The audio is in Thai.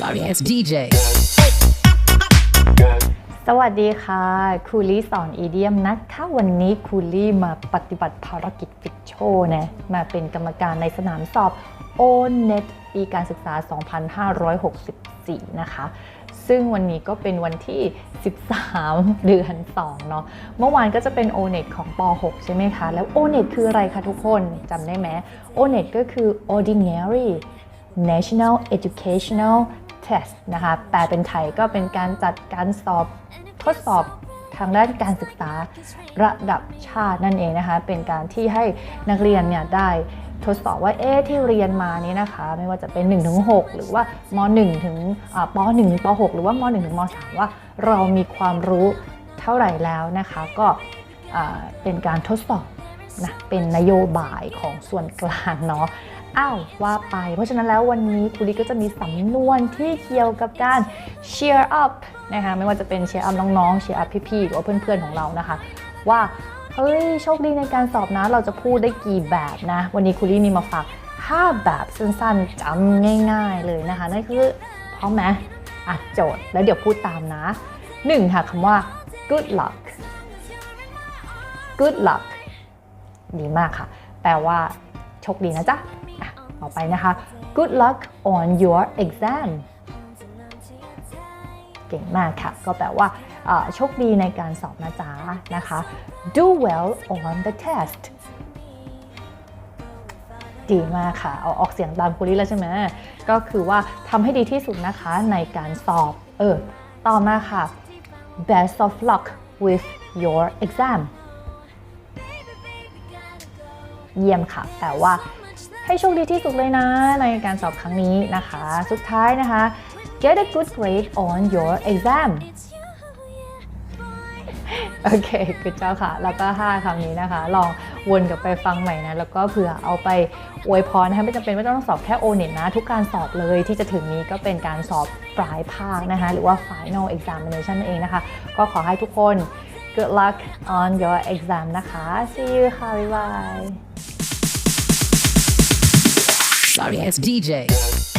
Sorry ass DJ. สวัสดีค่ะครูลี่สอนอีเดียมนะคะวันนี้ครูลี่มาปฏิบัติภารกิจฟิกโชว์นะมาเป็นกรรมการในสนามสอบ o n e t ปีการศึกษา 2564 นะคะ ซึ่งวันนี้ก็เป็นวันที่ 13 เดือน 2 เนาะ เมื่อวานก็จะเป็น o n e t ของป .6 ใช่ไหมคะ แล้ว o n e t คืออะไรคะทุกคนจำได้ไหม o n e t ก็คือ ordinary National Educational Test นะคะแปลเป็นไทยก็เป็นการจัดการสอบทดสอบทางด้านการศึกษาระดับชาตินั่นเองนะคะ เป็นการที่ให้นักเรียนเนี่ยได้ทดสอบว่าเอ๊ะที่เรียนมานี้นะคะ ไม่ว่าจะเป็น1ถึง6หรือว่าม .1 ถึงป .1 ถึงป .6 หรือว่าม .1 ถึงม .3 ว่าเรามีความรู้เท่าไหร่แล้วนะคะ ก็เป็นการทดสอบนะเป็นนโยบายของส่วนกลางเนาะ อ้าวว่าไป เพราะฉะนั้นแล้ววันนี้ครูลิก็จะมีสำนวนที่เกี่ยวกับการ cheer up นะคะไม่ว่าจะเป็น cheer up น้องๆ cheer up พี่ๆ หรือว่าเพื่อนๆ ของเรานะคะ ว่าเฮ้ยโชคดีในการสอบนะเราจะพูดได้กี่แบบนะ วันนี้ครูลี่มีมาฝาก 5 แบบสั้นๆจำง่าย ๆ เลยนะคะ นั่นคือพร้อมไหมอะโจทย์แล้วเดี๋ยวพูดตามนะ 1 ค่ะคำว่า good luck good luck ดีมากค่ะ แปลว่าโชคดีนะจ๊ะอะ ต่อไปนะคะ good luck on your exam เก่งมากค่ะ ก็แปลว่าโชคดีในการสอบนะจ๊ะนะคะ do well on the test ดีมากค่ะ เอาออกเสียงตามคุริแล้วใช่ไหมก็คือว่าทำให้ดีที่สุดนะคะในการสอบ เออ ต่อมาค่ะ best of luck with your exam เยี่ยมค่ะแต่ว่า ให้โชคดีที่สุดเลยนะ ในการสอบครั้งนี้นะคะ สุดท้ายนะคะ get a good grade on your exam โอเคคือเจ้าค่ะ แล้วก็ 5คำนี้นะคะ ลองวนกลับไปฟังใหม่นะ แล้วก็เผื่อเอาไปอวยพรนะคะไม่จำเป็นไม่ต้องสอบแค่โอเน็ตนะ ทุกการสอบเลยที่จะถึงนี้ก็เป็นการสอบปลายภาคนะคะ หรือว่า final examination นั่นเองนะคะ ก็ขอให้ทุกคน good luck on your exam นะคะ see you ค่ะ บ๊ายบาย Sorry ass DJ.